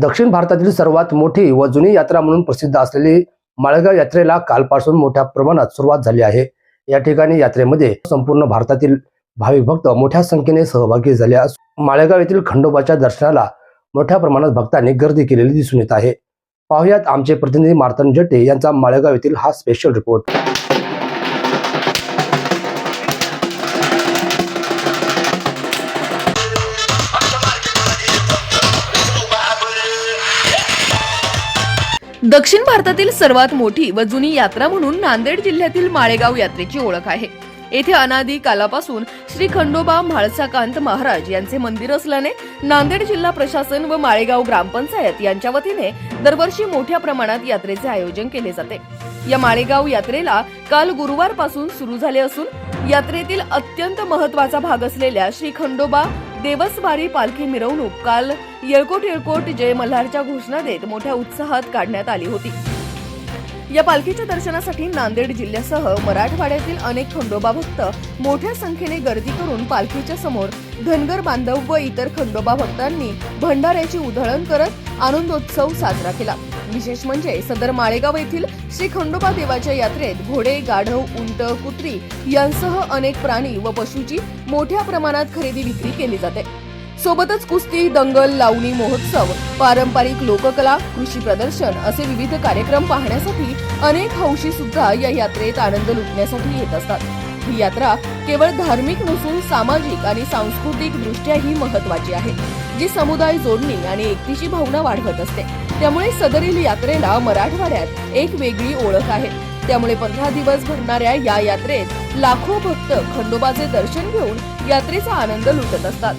दक्षिण भारतातील सर्वात मोठी व जुनी यात्रा म्हणून प्रसिद्ध असलेली माळेगाव यात्रेला कालपासून मोठ्या प्रमाणात सुरुवात झाली आहे. या ठिकाणी यात्रेमध्ये संपूर्ण भारतातील भाविक भक्त मोठ्या संख्येने सहभागी झाले असून माळेगाव येथील खंडोबाच्या दर्शनाला मोठ्या प्रमाणात भक्तांनी गर्दी केलेली दिसून येत आहे. पाहुयात आमचे प्रतिनिधी मार्तन जटे यांचा माळेगाव येथील हा स्पेशल रिपोर्ट दक्षिण भारतातील सर्वात मोठी व जुनी यात्रा म्हणून नांदेड जिल्ह्यातील माळेगाव यात्रेची ओळख आहे. येथे अनादी कालापासून श्री खंडोबा म्हाळसाकांत महाराज यांचे मंदिर असल्याने नांदेड जिल्हा प्रशासन व माळेगाव ग्रामपंचायत यांच्या वतीने दरवर्षी मोठ्या प्रमाणात यात्रेचे आयोजन केले जाते. या माळेगाव यात्रेला काल गुरुवारपासून सुरू झाले असून यात्रेतील अत्यंत महत्त्वाचा भाग असलेल्या श्री खंडोबा देवसवारी पालखी मिरवणूक. काल येळकोट येळकोट जय मल्हारच्या घोषणा देत मोठ्या उत्साहात काढण्यात आली होती. या पालखीच्या दर्शनासाठी नांदेड जिल्ह्यासह मराठवाड्यातील अनेक खंडोबा भक्त मोठ्या संख्येने गर्दी करून पालखीच्या समोर धनगर बांधव व इतर खंडोबा भक्तांनी भंडाऱ्याची उधळण करत आनंदोत्सव साजरा केला. विशेष म्हणजे सदर माळेगाव येथील श्री खंडोबा देवाच्या यात्रेत घोडे गाढव उंट कुत्री यांसह अनेक प्राणी व पशूची मोठ्या प्रमाणात खरेदी विक्री केली जाते. सोबतच कुस्ती दंगल लावणी महोत्सव पारंपरिक लोककला कृषी प्रदर्शन असे विविध कार्यक्रम पाहण्यासाठी अनेक हौशी सुद्धा या यात्रेत आनंद लुटण्यासाठी येत असतात. ही यात्रा केवळ धार्मिक नसून सामाजिक आणि सांस्कृतिक दृष्ट्याही महत्वाची आहे जी समुदाय जोडणी आणि एकतीची भावना वाढवत असते. त्यामुळे सदरील यात्रेला मराठवाड्यात एक वेगळी ओळख आहे. त्यामुळे पंधरा दिवस भरणाऱ्या या यात्रेत लाखो भक्त खंडोबाचे दर्शन घेऊन यात्रेचा आनंद लुटत असतात.